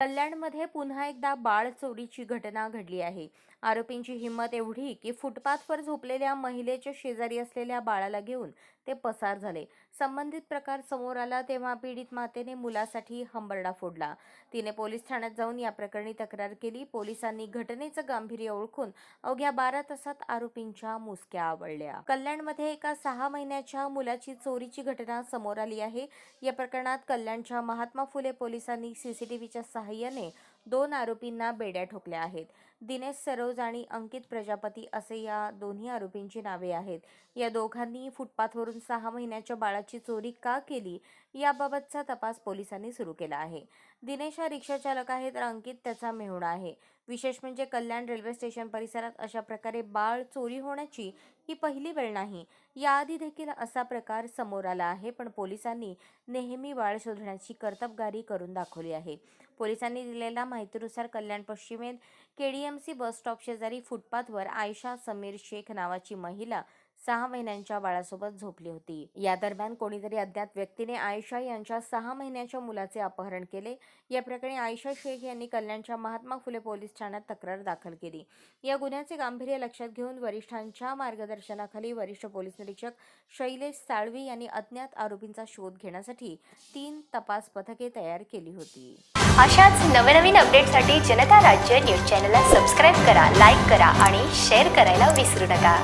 कल्याणमध्ये पुन्हा एकदा बाळ चोरीची घटना घडली आहे. आरोपींची हिंमत एवढी की फुटपाथवर झोपलेल्या महिलेच्या शेजारी असलेल्या बाळाला घेऊन ते पसार झाले. संबंधित प्रकार समोर आला तेव्हा पीडित मातेने मुलासाठी हंबरडा फोडला. तिने पोलीस ठाण्यात जाऊन या प्रकरणी तक्रार केली. पोलिसांनी घटनेचं गांभीर्य ओळखून अवघ्या बारा तासात आरोपींच्या मुसक्या आवळल्या कल्याणमध्ये एका सहा महिन्याच्या मुलाची चोरीची घटना समोर आली आहे. या प्रकरणात कल्याणच्या महात्मा फुले पोलिसांनी सीसीटीव्हीच्या सहाय्याने दोन आरोपींना बेड्या ठोकल्या आहेत. दिनेश सरोज आणि अंकित प्रजापती असे या दोन्ही आरोपींची नावे आहेत. या दोघांनी फुटपाथवरून सहा महिन्याच्या बाळाची चोरी का केली याबाबतचा तपास पोलिसांनी सुरू केला आहे. दिनेश हा रिक्षा चालक आहे तर अंकित त्याचा मेहुणा आहे. विशेष म्हणजे कल्याण रेल्वे स्टेशन परिसरात अशा प्रकारे बाळ चोरी होण्याची ही पहिली वेळ नाही. याआधी देखील असा प्रकार समोर आला आहे पण पोलिसांनी नेहमी बाळ शोधण्याची कर्तबगारी करून दाखवली आहे. पोलिसांनी दिलेल्या माहितीनुसार कल्याण पश्चिमेत केडीएमसी बस स्टॉप शेजारी फुटपाथवर आयशा समीर शेख नावाची महिला सहा महिन्यांच्या बाळासोबत झोपली होती. या दरम्यान कोणीतरी अज्ञात व्यक्तीने आयशा यांच्या सहा महिन्याच्या मुलाचे अपहरण केले. या प्रकरणी आयशा शेख यांनी कल्याणच्या महात्मा फुले पोलीस ठाण्यात तक्रार दाखल केली. या गुन्ह्याचे गांभीर्य लक्षात घेऊन वरिष्ठांच्या मार्गदर्शनाखाली वरिष्ठ पोलीस निरीक्षक शैलेश साळवी यांनी अज्ञात आरोपींचा शोध घेण्यासाठी तीन तपास पथके तयार केली होती. अशाच नवनवीन अपडेटसाठी जनता राज्य न्यूज चॅनलला सबस्क्राईब करा लाईक करा आणि शेअर करायला विसरू नका.